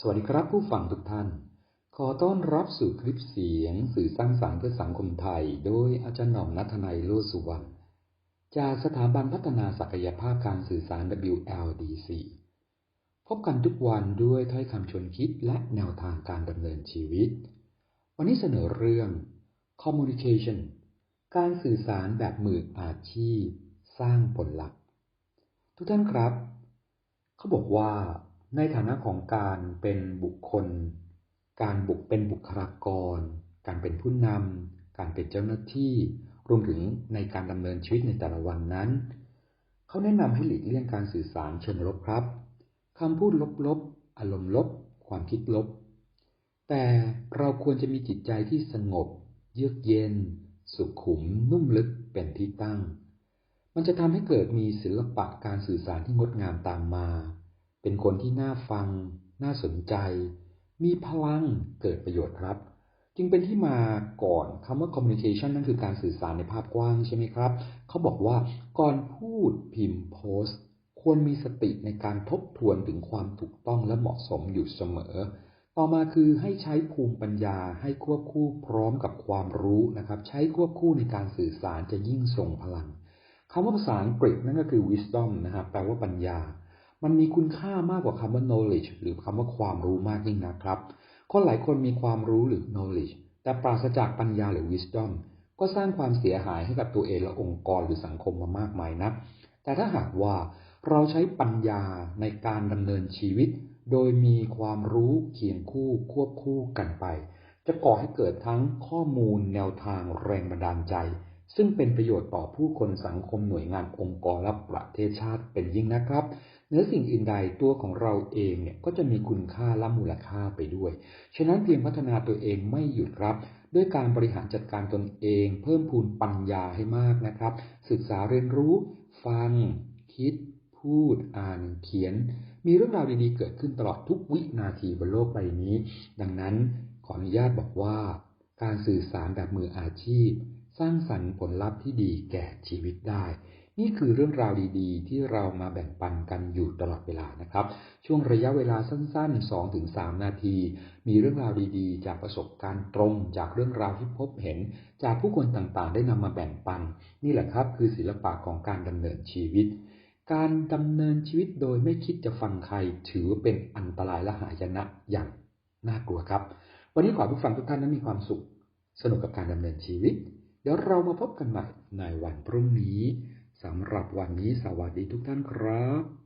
สวัสดีครับผู้ฟังทุกท่าน ขอต้อนรับสู่คลิปเสียงสื่อสร้างสารรค์เพื่อสังคมไทย โดยอาจารย์หน่อมนัทนายโลสุวรรณ จากสถาบันพัฒนาศักยภาพการสื่อสาร WLDC พบกันทุกวันด้วยถ้อยคำชวนคิดและแนวทางการดำเนินชีวิต วันนี้เสนอเรื่อง communication การสื่อสารแบบมืออาชีพ สร้างผลลัพธ์ ทุกท่านครับ เขาบอกว่า ในฐานะของการเป็นบุคคล การบุกเป็นบุคลากร การเป็นผู้นำ การเป็นเจ้าหน้าที่ รวมถึงในการดำเนินชีวิตในแต่ละวันนั้น เขาแนะนำให้หลีกเลี่ยงการสื่อสารเชิงลบครับคำพูดลบๆ อารมณ์ลบ ความคิดลบ แต่เราควรจะมีจิตใจที่สงบ เยือกเย็น สุขุม นุ่มลึกเป็นที่ตั้ง มันจะทำให้เกิดมีศิลปะการสื่อสารที่งดงามตามมา เป็นคนที่น่าฟัง น่าสนใจ มีพลังเกิดประโยชน์ครับ จึงเป็นที่มาก่อนคำว่า communication นั่นคือการสื่อสารในภาพกว้างใช่ไหมครับ เขาบอกว่าก่อนพูดพิมพ์โพสต์ควรมีสติในการทบทวนถึงความถูกต้องและเหมาะสมอยู่เสมอ ต่อมาคือให้ใช้ภูมิปัญญาให้ควบคู่พร้อมกับความรู้นะครับ ใช้ควบคู่ในการสื่อสารจะยิ่งทรงพลังคำว่าภาษาอังกฤษนั่นก็คือ wisdom นะครับแปลว่าปัญญา มันมีคุณค่ามากกว่าคำว่า knowledge หรือคำว่าความรู้มากยิ่งนะครับ คนหลายคนมีความรู้หรือ knowledge แต่ปราศจากปัญญาหรือ wisdom ก็สร้างความเสียหายให้กับตัวเองและองค์กรหรือสังคมมามากมายนะแต่ถ้าหากว่าเราใช้ปัญญาในการดำเนินชีวิต โดยมีความรู้เคียงคู่ควบคู่กันไป จะก่อให้เกิดทั้งข้อมูลแนวทางแรงบันดาลใจ ซึ่งเป็นประโยชน์ต่อผู้คนสังคมหน่วยงานองค์กรและประเทศชาติเป็นยิ่งนะครับเนื้อสิ่งอื่นใดตัวของเราเองเนี่ยก็จะมีคุณค่าและมูลค่าไปด้วย ฉะนั้นเพียงพัฒนาตัวเองไม่หยุดครับ ด้วยการบริหารจัดการตนเอง เพิ่มพูนปัญญาให้มากนะครับ ศึกษาเรียนรู้ ฟัง คิด พูด อ่าน เขียน มีเรื่องราวดีๆเกิดขึ้นตลอดทุกวินาทีบนโลกใบนี้ ดังนั้นขออนุญาตบอกว่า การสื่อสารแบบมืออาชีพ สร้างสรรค์ผลลัพธ์ที่ดีแก่ชีวิตได้ นี่คือเรื่องราวดีๆ ที่เรามาแบ่งปันกันอยู่ตลอดเวลานะครับ ช่วงระยะเวลาสั้นๆ 2-3 นาที มีเรื่องราวดีๆ จากประสบการณ์ตรง จากเรื่องราวที่พบเห็น จากผู้คนต่างๆ ได้นำมาแบ่งปัน นี่แหละครับ คือศิลปะของการดำเนินชีวิตการดำเนินชีวิตโดยไม่คิดจะฟังใครถือเป็นอันตรายและหายนะอย่างน่ากลัวครับ วันนี้ขอผู้ฟังทุกท่านนั้นมีความสุข สนุกกับการดำเนินชีวิต ดี๋ยวเรามาพบกันใหม่ในวันพรุ่งนี้สำหรับวันนี้สวัสดีทุกท่านครับ